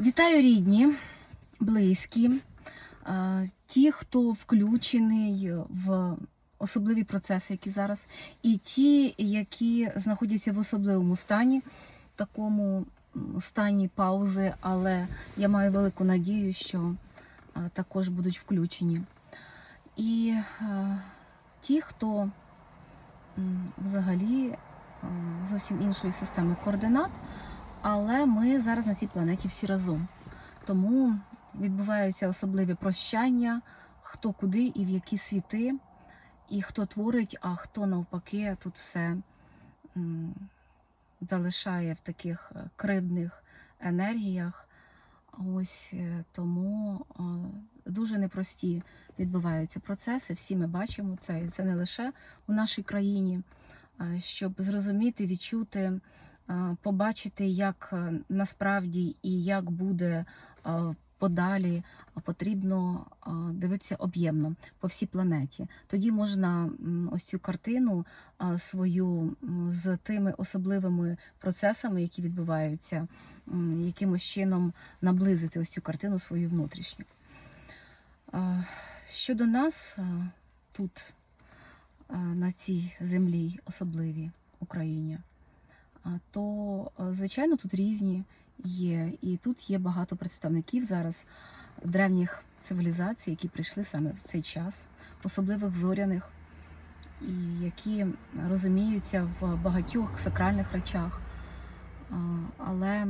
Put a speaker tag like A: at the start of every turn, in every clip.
A: Вітаю рідні, близькі, ті, хто включений в особливі процеси, які зараз, і ті, які знаходяться в особливому стані, такому стані паузи, але я маю велику надію, що також будуть включені. І ті, хто взагалі зовсім іншої системи координат. Але ми зараз на цій планеті всі разом. Тому відбуваються особливі прощання, хто куди і в які світи, і хто творить, а хто навпаки тут все залишає в таких е, кривдних енергіях. Ось е, тому е, дуже непрості відбуваються процеси. Всі ми бачимо це, і це не лише у нашій країні, щоб зрозуміти, відчути побачити, як е, насправді і як буде е, подалі, потрібно е, дивитися об'ємно по всій планеті. Тоді можна ось цю картину е, свою з тими особливими процесами, які відбуваються, якимось чином наблизити ось цю картину свою внутрішню. Е, Щодо нас е, тут, е, на цій землі особливій Україні, то, е, звичайно, тут різні є. І тут є багато представників зараз древніх цивілізацій, які прийшли саме в цей час, особливих зоряних, і які розуміються в багатьох сакральних речах. Але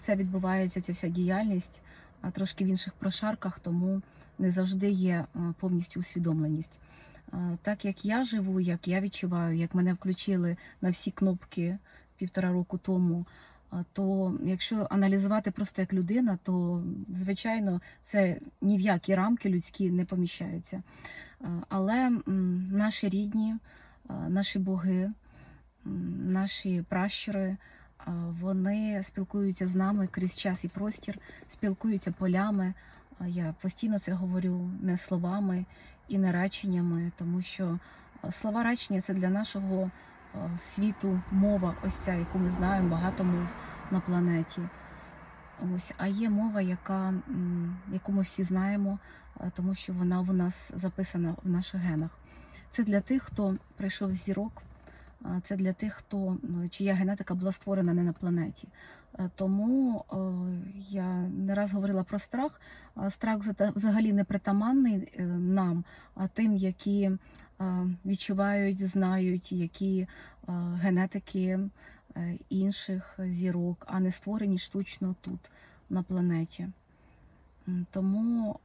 A: це відбувається, ця вся діяльність трошки в інших прошарках, тому не завжди є е, повністю усвідомленість. Так як я живу, як я відчуваю, як мене включили на всі кнопки півтора року тому, то якщо аналізувати просто як людина, то звичайно це ні в які рамки людські не поміщається. Е, Але наші рідні, наші боги, наші пращури, вони спілкуються з нами крізь час і простір, спілкуються полями. Я постійно це говорю не словами і не реченнями, тому що слова речення це для нашого світу мова, ось ця, яку ми знаємо, багато мов на планеті. Ось, а є мова, яка, яку ми всі знаємо, е, тому що вона у нас записана в наших генах. Це для тих, хто прийшов зірок, е, це для тих, хто ну, чия генетика була створена не на планеті. Е, Тому е, я не раз говорила про страх. Страх взагалі не притаманний е, нам, а тим, які е, відчувають, знають, які генетики е, інших зірок, а не створені штучно тут, на планеті. Тому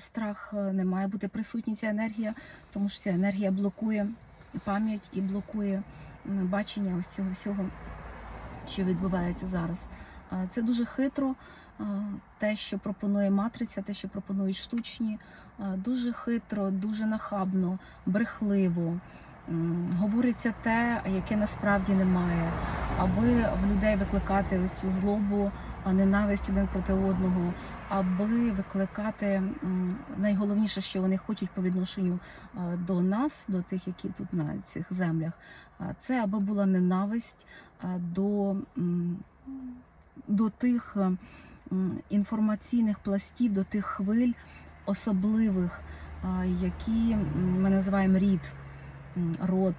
A: страх е, не має бути присутній ця енергія, тому що ця енергія блокує пам'ять і блокує бачення ось цього всього, що відбувається зараз. Це дуже хитро. Те, що пропонує матриця, те, що пропонують штучні, дуже хитро, дуже нахабно, брехливо. Говориться те, яке насправді немає, аби в людей викликати ось цю злобу, ненависть один проти одного, аби викликати найголовніше, що вони хочуть по відношенню до нас, до тих, які тут на цих землях, це аби була ненависть до, до тих інформаційних пластів, до тих хвиль особливих, які ми називаємо рід, род,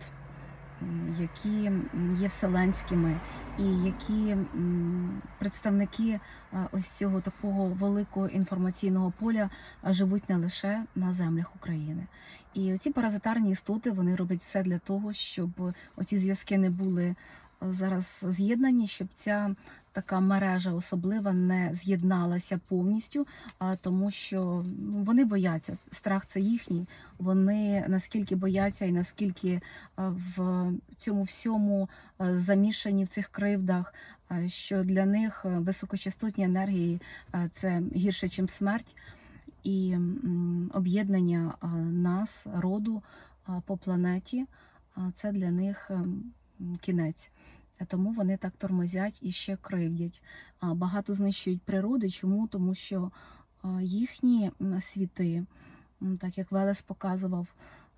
A: які є вселенськими, і які представники ось цього такого великого інформаційного поля живуть не лише на землях України. І ці паразитарні істоти вони роблять все для того, щоб оці зв'язки не були е, зараз з'єднані, щоб ця така мережа особлива не з'єдналася повністю, тому що ну, вони бояться. Страх це їхній. Вони наскільки бояться і наскільки в цьому всьому замішані в цих кривдах, що для них високочастотні енергії це гірше, ніж смерть. І об'єднання нас, роду по планеті, це для них ем, кінець. А Тому вони так тормозять і ще кривдять. Багато знищують природи. Чому? Тому що їхні світи, так як Велес показував,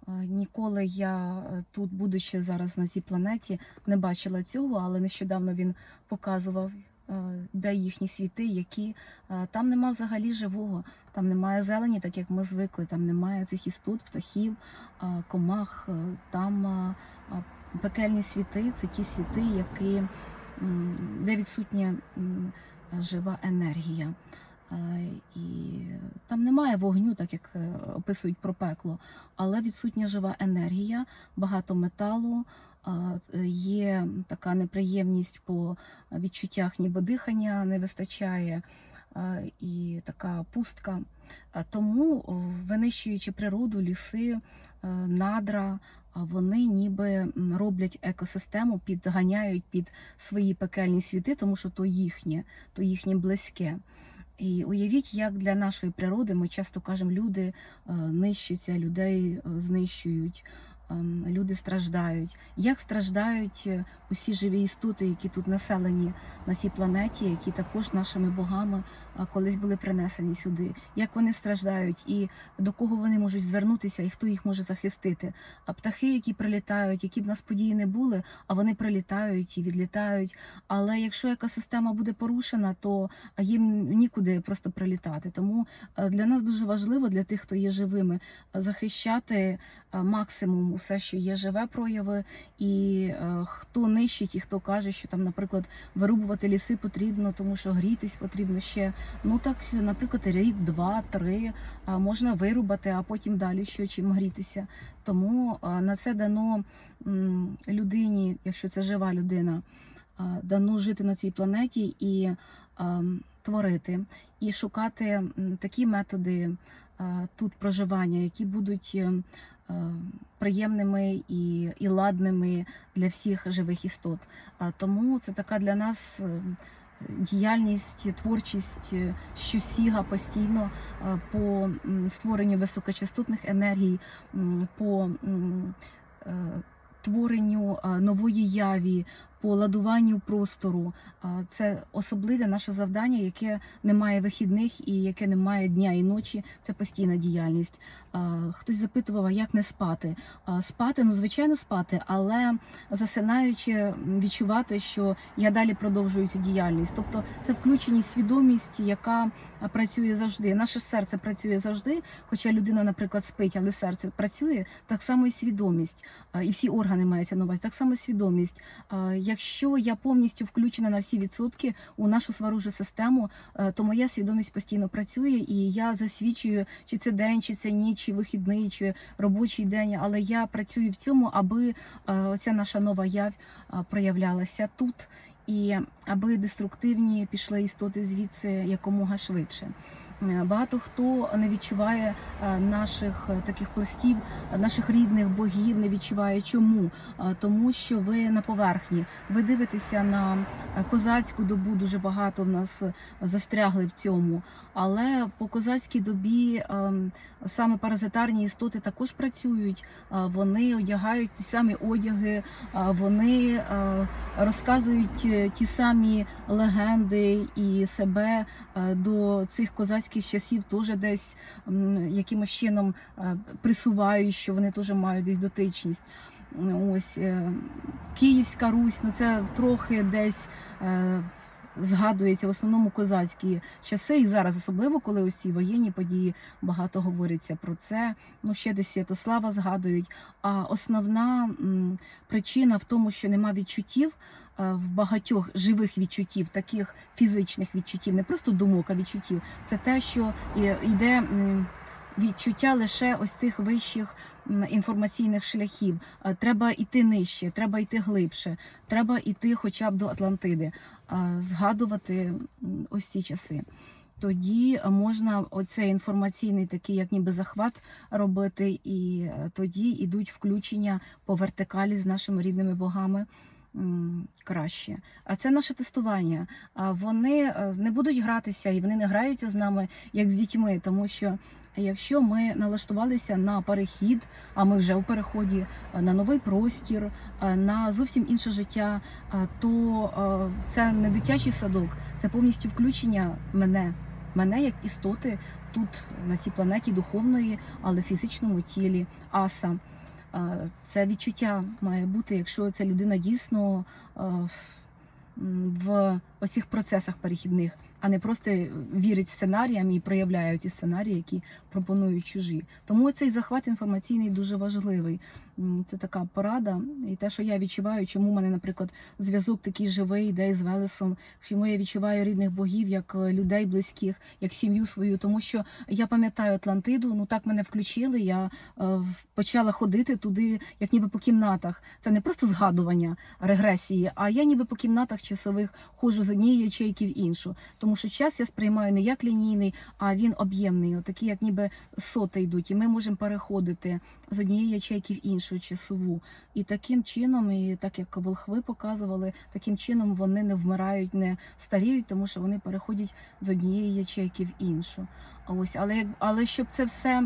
A: ніколи я е, тут, будучи зараз на цій планеті, не бачила цього, але нещодавно він показував е, де їхні світи, які е, там нема взагалі живого, там немає зелені, так як ми звикли, там немає цих істот, птахів, е, комах, е, там е, е, пекельні світи це ті світи, які, де відсутня жива енергія. Е, І там немає вогню, так як е, описують про пекло, але відсутня жива енергія, багато металу, є така неприємність по відчуттях, ніби дихання не вистачає, і така пустка. Тому, винищуючи природу, ліси, надра, а вони ніби роблять екосистему, підганяють під свої пекельні світи, тому що то їхнє, то їхнє близьке. І уявіть, як для нашої природи ми часто кажемо, люди е, нищаться, людей е, знищують, люди страждають. Як страждають е, усі живі істоти, які тут населені на цій планеті, які також нашими богами колись були принесені сюди? Як вони страждають, і до кого вони можуть звернутися, і хто їх може захистити? А птахи, які прилітають, які б нас події не були, а вони прилітають і відлітають. Але якщо екосистема буде порушена, то їм нікуди просто прилітати. Тому е, для нас дуже важливо, для тих, хто є живими, е, захищати е, максимум усе, що є живе прояви, і е, хто нищить, і хто каже, що там, наприклад, вирубувати ліси потрібно, тому що грітись потрібно ще. Ну так, наприклад, рік, два, три а можна вирубати, а потім далі що чим грітися. Тому е, на це дано м, людині, якщо це жива людина, а, дано жити на цій планеті і а, творити, і шукати такі методи тут проживання, які будуть е, е, приємними і, і ладними для всіх живих істот. Тому це така для нас. е, Діяльність, творчість що сіга постійно е, по створенню високочастотних енергій, по е, творенню е, нової яві, по ладуванню простору. Це особливе наше завдання, яке не має вихідних і яке не має дня і ночі. Це постійна діяльність. Хтось запитував, як не спати. Спати, ну звичайно, спати, але засинаючи, відчувати, що я далі продовжую цю діяльність. Тобто це включеність свідомість, яка працює завжди. Наше серце працює завжди. Хоча людина, наприклад, спить, але серце працює, так само і свідомість, і всі органи мається на увазі, так само свідомість. Якщо я повністю включена на всі відсотки у нашу сваружу систему, е, то моя свідомість постійно працює, і я засвідчую, чи це день, чи це ніч, чи вихідний, чи робочий день. Але я працюю в цьому, аби е, оця наша нова явь е, проявлялася тут, і аби деструктивні пішли істоти звідси якомога швидше. Е, Багато хто не відчуває е, наших е, таких пластів, наших рідних богів, не відчуває чому. Тому що ви на поверхні. Ви дивитеся на козацьку добу. Дуже багато в нас застрягли в цьому. Але по козацькій добі саме паразитарні істоти також працюють. Вони одягають ті самі одяги, вони розказують ті самі легенди і себе до цих козацьких часів теж десь якимось чином е, присувають, що вони теж мають десь дотичність. Ось е, Київська Русь, ну це трохи десь. е, Згадується в основному козацькі часи, і зараз, особливо коли ось ці воєнні події багато говориться про це. Ну ще десь Святослава згадують. А основна м, причина в тому, що нема відчуттів в багатьох живих відчуттів, таких фізичних відчуттів, не просто думок, а відчуттів. Це те, що йде відчуття лише ось цих вищих інформаційних шляхів. Е, Треба йти нижче, треба йти глибше, треба йти хоча б до Атлантиди, е, згадувати ось ці часи. Тоді можна оцей інформаційний такий, як ніби захват робити, і е, тоді йдуть включення по вертикалі з нашими рідними богами краще. А це наше тестування. А вони е, не будуть гратися і вони не граються з нами як з дітьми, тому що. Якщо ми налаштувалися на перехід, а ми вже у переході е, на новий простір, е, на зовсім інше життя, то це не дитячий садок, це повністю включення мене, мене як істоти тут на цій планеті духовної, але фізичному тілі аса. Це відчуття має бути, якщо ця людина дійсно в оцих процесах перехідних, а не просто вірить сценаріям і проявляє ці сценарії, які пропонують чужі. Тому цей захват інформаційний дуже важливий. Це така порада, і те, що я відчуваю, чому в мене, наприклад, зв'язок такий живий йде із Велесом, чому я відчуваю рідних богів як е, людей близьких, як сім'ю свою, тому що я пам'ятаю Атлантиду, ну так мене включили. Я е, почала ходити туди, як ніби по кімнатах. Це не просто згадування регресії, а я ніби по кімнатах часових ходжу з однієї ячейки в іншу. Тому що час я сприймаю не як лінійний, а він об'ємний, отакі, як ніби соти йдуть, і ми можемо переходити з однієї ячейки в іншу часову. І таким чином, і так як волхви показували, таким чином вони не вмирають, не старіють, тому що вони переходять з однієї ячейки в іншу. А Ось, але як але щоб це все.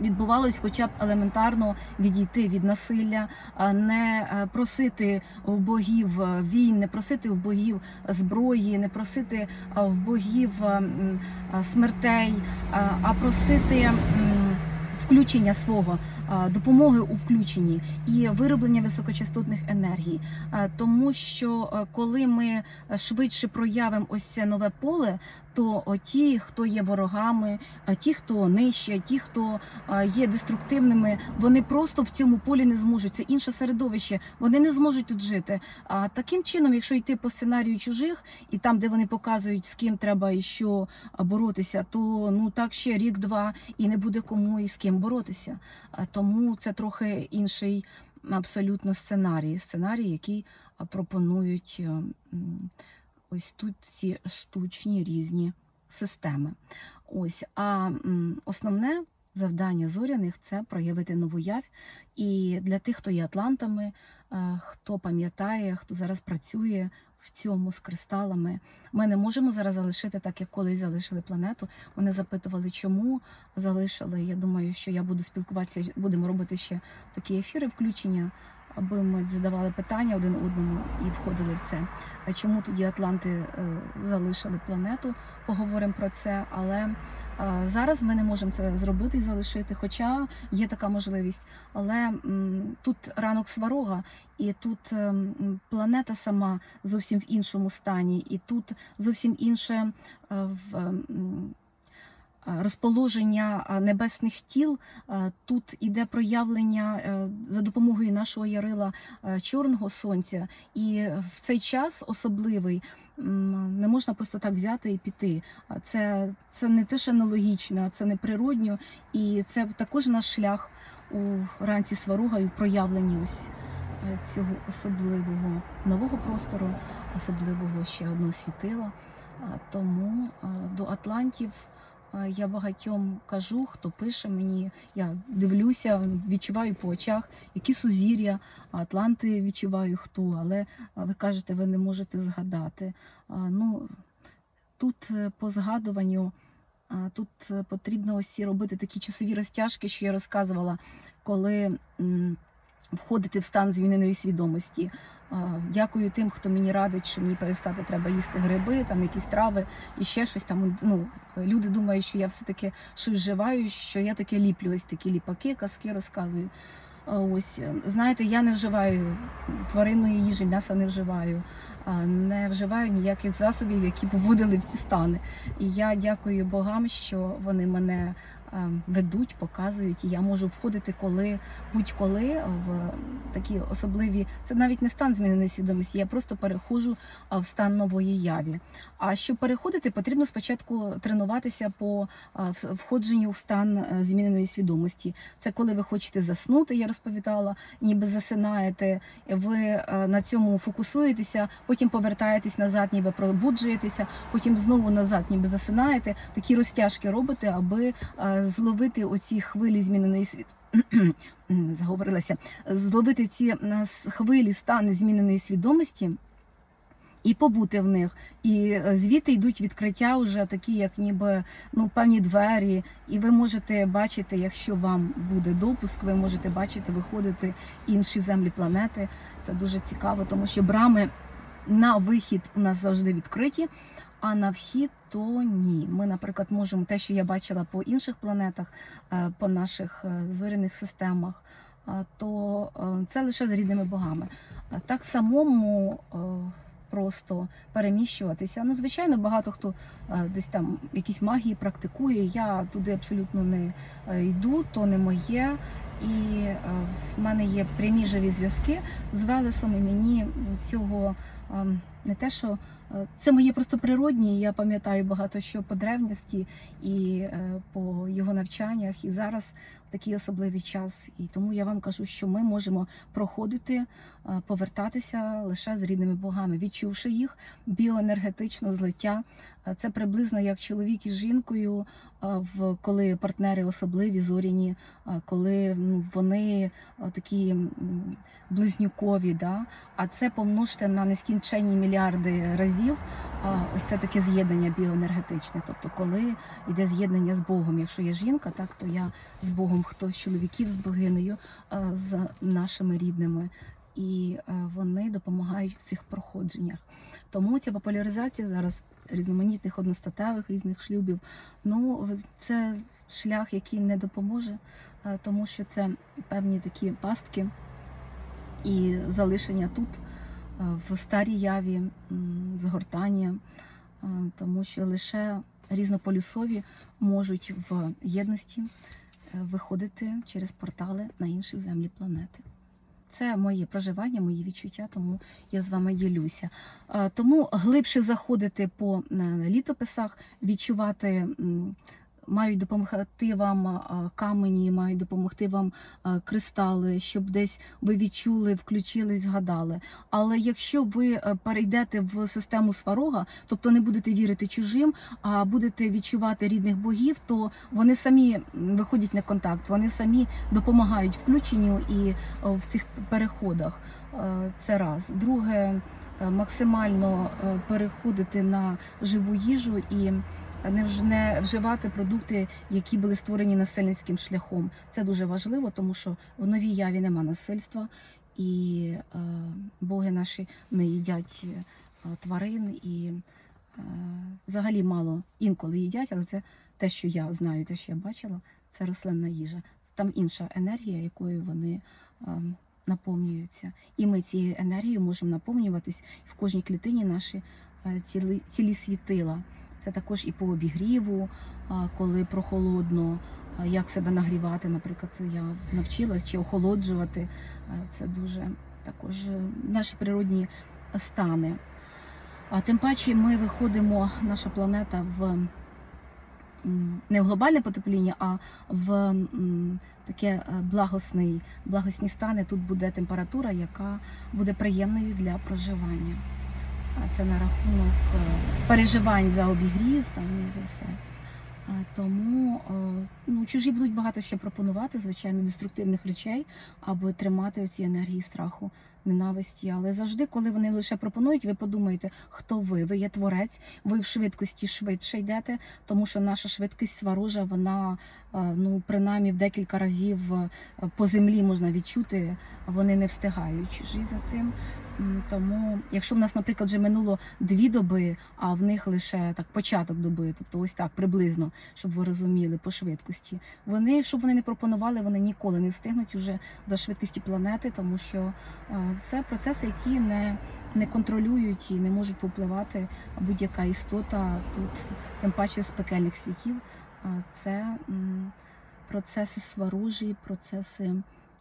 A: Відбувалось хоча б елементарно відійти від насилля, не е, просити в богів е, війн, не просити в богів зброї, не просити е, в богів е, м, е, смертей, е, а просити включення свого, допомоги у включенні і вироблення високочастотних енергій. Тому що е, коли ми швидше проявимо ось це нове поле, то ті, хто є ворогами, ті, хто нижче, ті, хто є деструктивними, вони просто в цьому полі не зможуть. Це інше середовище. Вони не зможуть тут жити. А таким чином, якщо йти по сценарію чужих, і там, де вони показують, з ким треба і що боротися, то ну так ще рік-два і не буде кому і з ким боротися. Тому це трохи інший абсолютно сценарій. Сценарій, який пропонують е, м, ось тут ці штучні різні системи. Ось, а основне завдання зоряних це проявити нову явь. І для тих, хто є атлантами, е, хто пам'ятає, хто зараз працює в цьому з кристалами, ми не можемо зараз залишити так, як колись залишили планету. Вони запитували, чому залишили. Я думаю, що я буду спілкуватися, будемо робити ще такі ефіри включення. Аби ми задавали питання один одному і входили в це. Чому тоді Атланти е, залишили планету? Поговоримо про це, але е, зараз ми не можемо це зробити і залишити, хоча є така можливість. Але тут ранок сварога, і тут ем, планета сама зовсім в іншому стані, і тут зовсім інше е, в. Розположення небесних тіл тут іде проявлення е, за допомогою нашого ярила е, чорного сонця, і в цей час особливий не можна просто так взяти і піти. Це, це не те, що нелогічно, це не природньо, і це також наш шлях у ранці сваруга і в проявленні ось е, цього особливого нового простору, особливого ще одного світила. Тому до Атлантів. Е, Я багатьом кажу, хто пише мені, я дивлюся, відчуваю по очах, які сузір'я, Атланти відчуваю хто, але ви кажете, ви не можете згадати. Ну, тут е, по згадуванню, тут е, потрібно ось робити такі часові розтяжки, що я розказувала, коли входити в стан зміненої свідомості. Дякую тим, хто мені радить, що мені перестати треба їсти гриби, там якісь трави і ще щось там. Ну, люди думають, що я все-таки щось вживаю, що я таке ліплю, ось такі ліпаки, казки розказую. Ось, е, знаєте, я не вживаю тваринної їжі, м'яса не вживаю, не вживаю ніяких засобів, які поводили в ці стани. І я дякую богам, що вони мене ведуть, показують, і я можу входити коли будь-коли в такі особливі. Це навіть не стан зміненої свідомості. Я просто переходжу в стан нової яві. А щоб переходити, потрібно спочатку тренуватися по входженню в стан е, зміненої свідомості. Це коли ви хочете заснути, я розповідала, ніби засинаєте, ви е, на цьому фокусуєтеся, потім повертаєтесь назад, ніби пробуджуєтеся, потім знову назад, ніби засинаєте. Такі розтяжки робите, аби е, зловити оці хвилі зміненої світ. Заговорилася, зловити ці е, хвилі стани зміненої свідомості і побути в них. І е, звідти йдуть відкриття, вже такі, як ніби ну певні двері, і ви можете бачити, якщо вам буде допуск, ви можете бачити, виходити інші землі планети. Це дуже цікаво, тому що брами на вихід у нас завжди відкриті, а на вхід то ні. Ми, наприклад, можемо те, що я бачила по інших планетах, е, по наших е, зоряних системах. е, То це лише з рідними богами. Так самому просто переміщуватися. Ну, звичайно, багато хто десь там якісь магії практикує. Я туди абсолютно не йду, то не моє. І е, в мене є прямі живі зв'язки з Велесом, і мені цього ем, не те, що е, це моє просто природні. Я пам'ятаю багато що по древності і е, по його навчаннях. І зараз такий особливий час. І тому я вам кажу, що ми можемо проходити, повертатися лише з рідними богами, відчувши їх біоенергетично злиття. Це приблизно як чоловік із жінкою, коли партнери особливі, зоряні, коли ну, вони такі близнюкові. Да? А це помножте на нескінченні мільярди разів. Ось це таке з'єднання біоенергетичне. Тобто, коли йде з'єднання з Богом, якщо є жінка, так то я з Богом, хто з чоловіків з богинею, з нашими рідними. І е, вони допомагають в цих проходженнях. Тому ця популяризація зараз різноманітних одностатевих різних шлюбів. Ну це шлях, який не допоможе, е, тому що це певні такі пастки і залишення тут е, в старій яві, згортання, е, тому що лише різнополюсові можуть в єдності виходити через портали на інші землі планети. Це моє проживання, мої відчуття, тому я з вами ділюся. Е, Тому глибше заходити по е, літописах, відчувати. Мають допомогти вам камені, мають допомогти вам кристали, щоб десь ви відчули, включились, згадали. Але якщо ви е, перейдете в систему сварога, тобто не будете вірити чужим, а будете відчувати рідних богів, то вони самі виходять на контакт, вони самі допомагають включенню і е, в цих переходах. Е, Це раз. Друге, максимально переходити на живу їжу і не вж- не вживати продукти, які були створені насильницьким шляхом. Це дуже важливо, тому що в новій яві нема насильства, і е, боги наші не їдять е, тварин і е, взагалі мало інколи їдять, але це те, що я знаю, те, що я бачила, це рослинна їжа. Там інша енергія, якою вони е, наповнюються. І ми цією енергією можемо наповнюватись в кожній клітині наші е, цілі, цілі світила. Це також і по обігріву, коли прохолодно, як себе нагрівати, наприклад, я навчилась чи охолоджувати. Це дуже також е, наші природні стани. А тим паче ми виходимо, наша планета в не в глобальне потепління, а в таке е, благосний, благосні стани. Тут буде температура, яка буде приємною для проживання. А це на рахунок е, переживань за обігрів там і за все. Тому е, ну, чужі будуть багато ще пропонувати, звичайно, деструктивних речей, аби тримати оці енергії страху, ненависті. Але завжди, коли вони лише пропонують, ви подумаєте, хто ви? Ви є творець, ви в швидкості швидше йдете, тому що наша швидкість сварожа, вона е, ну принаймні в декілька разів е, по землі можна відчути, вони не встигають чужі за цим. Тому, якщо в нас, наприклад, вже минуло дві доби, а в них лише так початок доби, тобто ось так приблизно, щоб ви розуміли по швидкості. Вони, щоб вони не пропонували, вони ніколи не встигнуть уже за швидкістю планети, тому що це процеси, які не, не контролюють і не можуть повпливати будь-яка істота тут, тим паче з пекельних світів. Це процеси сварожі, процеси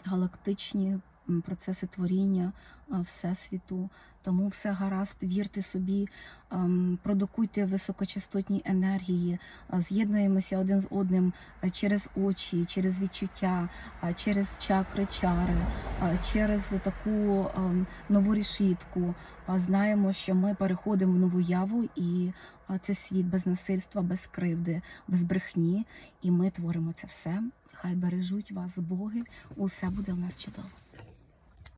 A: галактичні, процеси творіння Всесвіту. Тому все гаразд, вірте собі, ем, продукуйте високочастотні енергії, з'єднуємося один з одним через очі, через відчуття, через чакри, чари, через таку ем, нову рішітку. Знаємо, що ми переходимо в нову яву, і це світ без насильства, без кривди, без брехні. І ми творимо це все. Хай бережуть вас боги. Усе буде в нас чудово.